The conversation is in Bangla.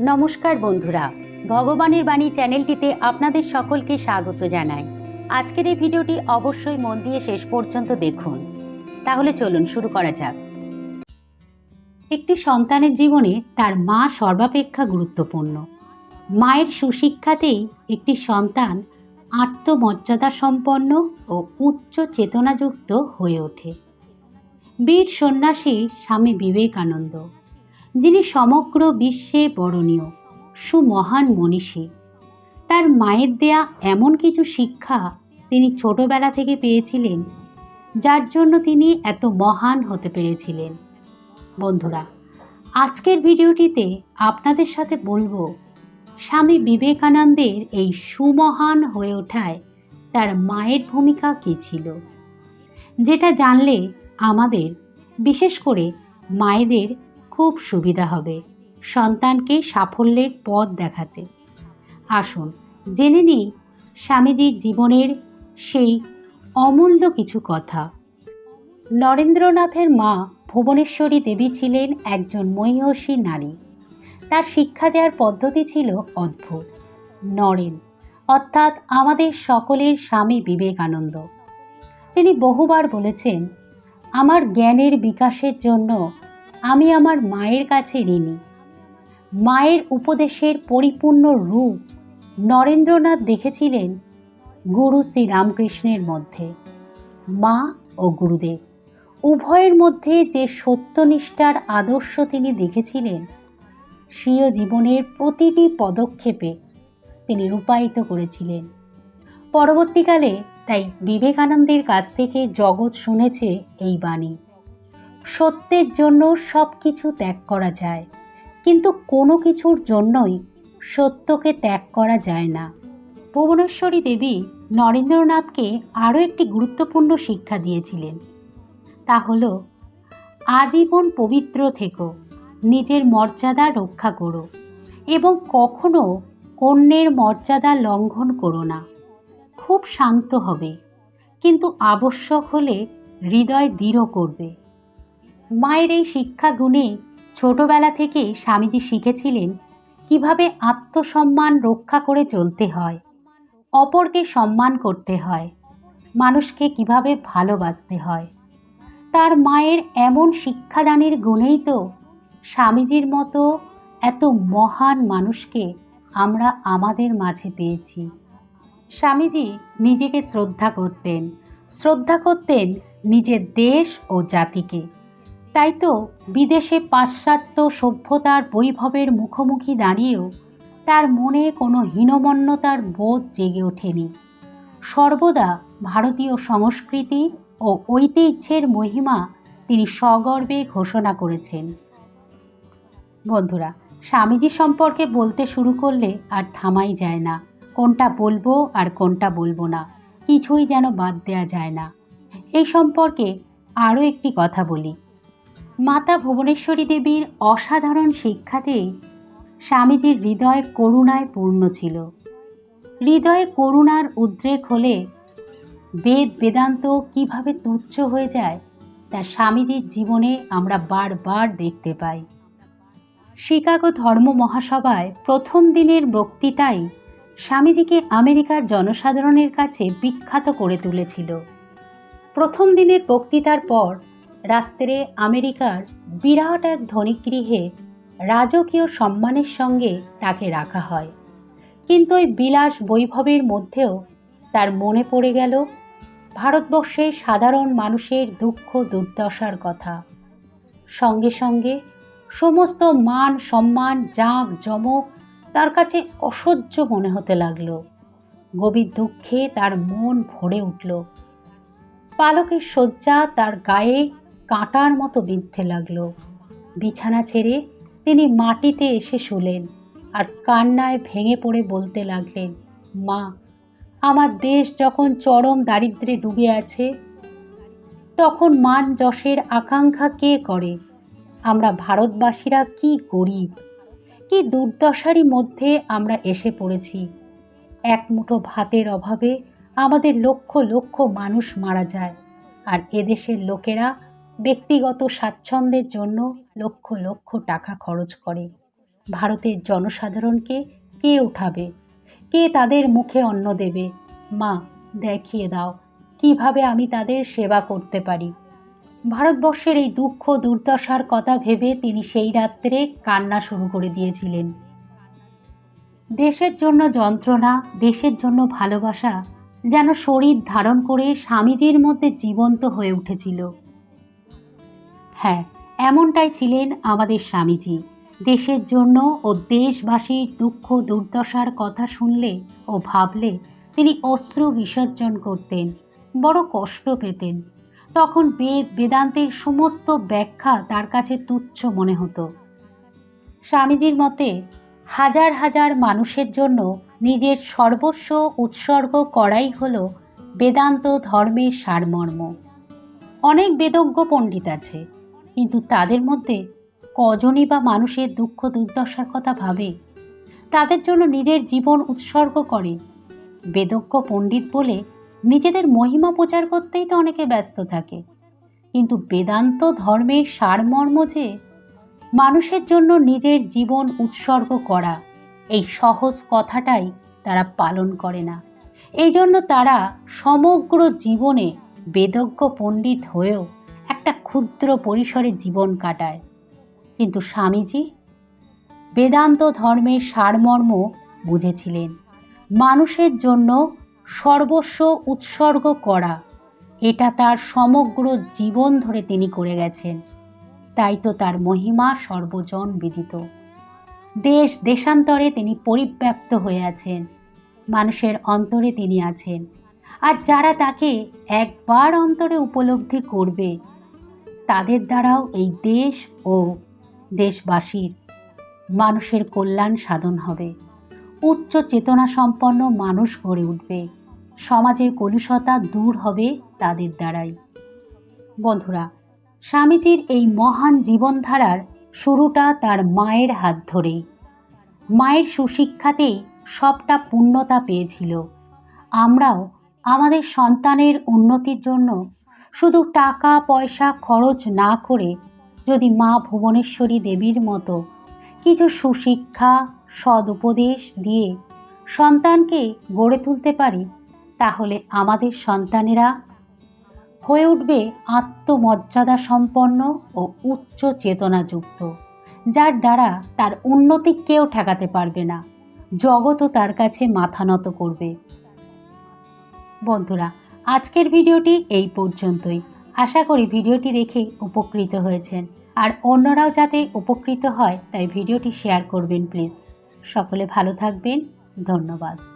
নমস্কার বন্ধুরা, ভগবানের বাণী চ্যানেলটিতে আপনাদের সকলকে স্বাগত জানাই। আজকের এই ভিডিওটি অবশ্যই মন দিয়ে শেষ পর্যন্ত দেখুন। তাহলে চলুন শুরু করা যাক। একটি সন্তানের জীবনে তার মা সর্বাপেক্ষা গুরুত্বপূর্ণ। মায়ের সুশিক্ষাতেই একটি সন্তান আত্মমর্যাদা সম্পন্ন ও উচ্চ চেতনাযুক্ত হয়ে ওঠে। বীর সন্ন্যাসী স্বামী বিবেকানন্দ। যিনি সমগ্র বিশ্বে বরণীয়, সুমহান মনীষী। তার মায়ের দেয়া এমন কিছু শিক্ষা তিনি ছোটবেলা থেকে পেয়েছিলেন, যার জন্য তিনি এত মহান হতে পেরেছিলেন। বন্ধুরা, আজকের ভিডিওটিতে আপনাদের সাথে বলব, স্বামী বিবেকানন্দের এই সুমহান হয়ে ওঠায় তার মায়ের ভূমিকা কী ছিল? যেটা জানলে আমাদের, বিশেষ করে মায়েদের খুব সুবিধা হবে সন্তানকে সাফল্যের পথ দেখাতে। আসুন, জেনে নিই স্বামীজির জীবনের সেই অমূল্য কিছু কথা। নরেন্দ্রনাথের মা ভুবনেশ্বরী দেবী ছিলেন একজন মহিষী নারী। তার শিক্ষা দেওয়ার পদ্ধতি ছিল অদ্ভুত। নরেন, অর্থাৎ আমাদের সকলের স্বামী বিবেকানন্দ। তিনি বহুবার বলেছেন, আমার জ্ঞানের বিকাশের জন্য আমি আমার মায়ের কাছে ঋণী। মায়ের উপদেশের পরিপূর্ণ রূপ নরেন্দ্রনাথ দেখেছিলেন গুরু শ্রীরামকৃষ্ণের মধ্যে। মা ও গুরুদেব, উভয়ের মধ্যে যে সত্যনিষ্ঠার আদর্শ তিনি দেখেছিলেন, স্বীয় জীবনের প্রতিটি পদক্ষেপে তিনি রূপায়িত করেছিলেন। পরবর্তীকালে তাই বিবেকানন্দের কাছ থেকে জগৎ শুনেছে এই বাণী। সত্যের জন্য সব কিছু ত্যাগ করা যায়। কিন্তু কোনো কিছুর জন্যই সত্যকে ত্যাগ করা যায় না। ভুবনেশ্বরী দেবী নরেন্দ্রনাথকে আরও একটি গুরুত্বপূর্ণ শিক্ষা দিয়েছিলেন। তা হল, আজীবন পবিত্র থেকো, নিজের মর্যাদা রক্ষা করো এবং কখনো অন্যের মর্যাদা লঙ্ঘন করো না। খুব শান্ত হবে, কিন্তু আবশ্যক হলে হৃদয় দৃঢ় করবে। মায়ের এই শিক্ষা গুণে ছোটবেলা থেকে স্বামীজি শিখেছিলেন, কীভাবে আত্মসম্মান রক্ষা করে চলতে হয়, অপরকে সম্মান করতে হয়, মানুষকে কীভাবে ভালোবাসতে হয়। তার মায়ের এমন শিক্ষাদানের গুণেই তো স্বামীজির মতো এত মহান মানুষকে আমরা আমাদের মাঝে পেয়েছি। স্বামীজি নিজেকে শ্রদ্ধা করতেন শ্রদ্ধা করতেন নিজের দেশ ও জাতিকে। তাই তো বিদেশে পাশ্চাত্য সভ্যতার বৈভবের মুখোমুখি দাঁড়িয়েও তার মনে কোনো হীনমন্যতার বোধ জেগে ওঠেনি। সর্বদা ভারতীয় সংস্কৃতি ও ঐতিহ্যের মহিমা তিনি সগর্বে ঘোষণা করেছেন। বন্ধুরা, স্বামীজি সম্পর্কে বলতে শুরু করলে আর থামাই যায় না। কোনটা বলব আর কোনটা বলব না, কিছুই যেন বাদ দেওয়া যায় না। এই সম্পর্কে আরও একটি কথা বলি। মাতা ভুবনেশ্বরী দেবীর অসাধারণ শিক্ষাতেই স্বামীজির হৃদয় করুণায় পূর্ণ ছিল। হৃদয়ে করুণার উদ্রেক হলে বেদ বেদান্ত কীভাবে তুচ্ছ হয়ে যায়, তা স্বামীজির জীবনে আমরা বারবার দেখতে পাই। শিকাগো ধর্ম মহাসভায় প্রথম দিনের বক্তৃতাই স্বামীজিকে আমেরিকার জনসাধারণের কাছে বিখ্যাত করে তুলেছিল। প্রথম দিনের বক্তৃতার পর রাত্রে আমেরিকার বিরাট এক ধনিগৃহে রাজকীয় সম্মানের সঙ্গে তাকে রাখা হয়। কিন্তু ওই বিলাস বৈভবের মধ্যেও তার মনে পড়ে গেল ভারতবর্ষের সাধারণ মানুষের দুঃখ দুর্দশার কথা। সঙ্গে সঙ্গে সমস্ত মান সম্মান, জাঁক জমক তার কাছে অসহ্য মনে হতে লাগল। গভীর দুঃখে তার মন ভরে উঠল। পালকের শয্যা তার গায়ে কাঁটার মতো বিঁধতে লাগল। বিছানা ছেড়ে তিনি মাটিতে এসে শুলেন আর কান্নায় ভেঙে পড়ে বলতে লাগলেন, মা, আমার দেশ যখন চরম দারিদ্রে ডুবে আছে, তখন মান যশের আকাঙ্ক্ষা কে করে? আমরা ভারতবাসীরা কি গরিব? কি দুর্দশারই মধ্যে আমরা এসে পড়েছি? এক মুঠো ভাতের অভাবে আমাদের লক্ষ লক্ষ মানুষ মারা যায় আর এদেশের লোকেরা ব্যক্তিগত স্বাচ্ছন্দ্যের জন্য লক্ষ লক্ষ টাকা খরচ করে। ভারতের জনসাধারণকে কে উঠাবে? কে তাদের মুখে অন্ন দেবে? মা, দেখিয়ে দাও, কীভাবে আমি তাদের সেবা করতে পারি? ভারতবর্ষের এই দুঃখ দুর্দশার কথা ভেবে তিনি সেই রাত্রে কান্না শুরু করে দিয়েছিলেন। দেশের জন্য যন্ত্রণা, দেশের জন্য ভালোবাসা যেন শরীর ধারণ করে স্বামীজির মধ্যে জীবন্ত হয়ে উঠেছিল। হ্যাঁ এমনটাই ছিলেন আমাদের স্বামীজি। দেশের জন্য ও দেশবাসীর দুঃখ দুর্দশার কথা শুনলে ও ভাবলে তিনি অশ্রু বিসর্জন করতেন, বড় কষ্ট পেতেন। তখন বেদ বেদান্তের সমস্ত ব্যাখ্যা তার কাছে তুচ্ছ মনে হতো। স্বামীজির মতে, হাজার হাজার মানুষের জন্য নিজের সর্বস্ব উৎসর্গ করাই হল বেদান্ত ধর্মের সারমর্ম। অনেক বেদজ্ঞ পণ্ডিত আছে। কিন্তু তাদের মধ্যে কজনই বা মানুষের দুঃখ দুর্দশার কথা ভাবে। তাদের জন্য নিজের জীবন উৎসর্গ করে। বেদজ্ঞ পণ্ডিত বলে নিজেদের মহিমা প্রচার করতেই তো অনেকে ব্যস্ত থাকে। কিন্তু বেদান্ত ধর্মের সারমর্ম যে মানুষের জন্য নিজের জীবন উৎসর্গ করা, এই সহজ কথাটাই তারা পালন করে না। এই জন্য তারা সমগ্র জীবনে বেদজ্ঞ পণ্ডিত হয়েও একটা ক্ষুদ্র পরিসরে জীবন কাটায়। কিন্তু স্বামীজি বেদান্ত ধর্মের সারমর্ম বুঝেছিলেন। মানুষের জন্য সর্বস্ব উৎসর্গ করা, এটা তার সমগ্র জীবন ধরে তিনি করে গেছেন। তাই তো তার মহিমা সর্বজন বিদিত। দেশ দেশান্তরে তিনি পরিব্যাপ্ত হয়ে আছেন। মানুষের অন্তরে তিনি আছেন। আর যারা তাকে একবার অন্তরে উপলব্ধি করবে তাদের দ্বারাও এই দেশ ও দেশবাসীর মানুষের কল্যাণ সাধন হবে। উচ্চ চেতনা সম্পন্ন মানুষ গড়ে উঠবে। সমাজের কলুষতা দূর হবে তাদের দ্বারাই। বন্ধুরা, স্বামীজির এই মহান জীবনধারার শুরুটা তার মায়ের হাত ধরেই। মায়ের সুশিক্ষাতেই সবটা পূর্ণতা পেয়েছিল। আমরাও আমাদের সন্তানের উন্নতির জন্য শুধু টাকা, পয়সা খরচ না করে যদি মা ভুবনেশ্বরী দেবীর মতো কিছু সুশিক্ষা, সদুপদেশ দিয়ে সন্তানকে গড়ে তুলতে পারি, তাহলে আমাদের সন্তানেরা হয়ে উঠবে আত্মমর্যাদা সম্পন্ন ও উচ্চ চেতনাযুক্ত, যার দ্বারা তার উন্নতি কেউ ঠেকাতে পারবে না। জগতও তার কাছে মাথা নত করবে। বন্ধুরা আজকের ভিডিওটি এই পর্যন্তই। আশা করি ভিডিওটি দেখে উপকৃত হয়েছেন। আর অন্যরাও যাতে উপকৃত হয়, তাই ভিডিওটি শেয়ার করবেন, প্লিজ। সকলে ভালো থাকবেন। ধন্যবাদ।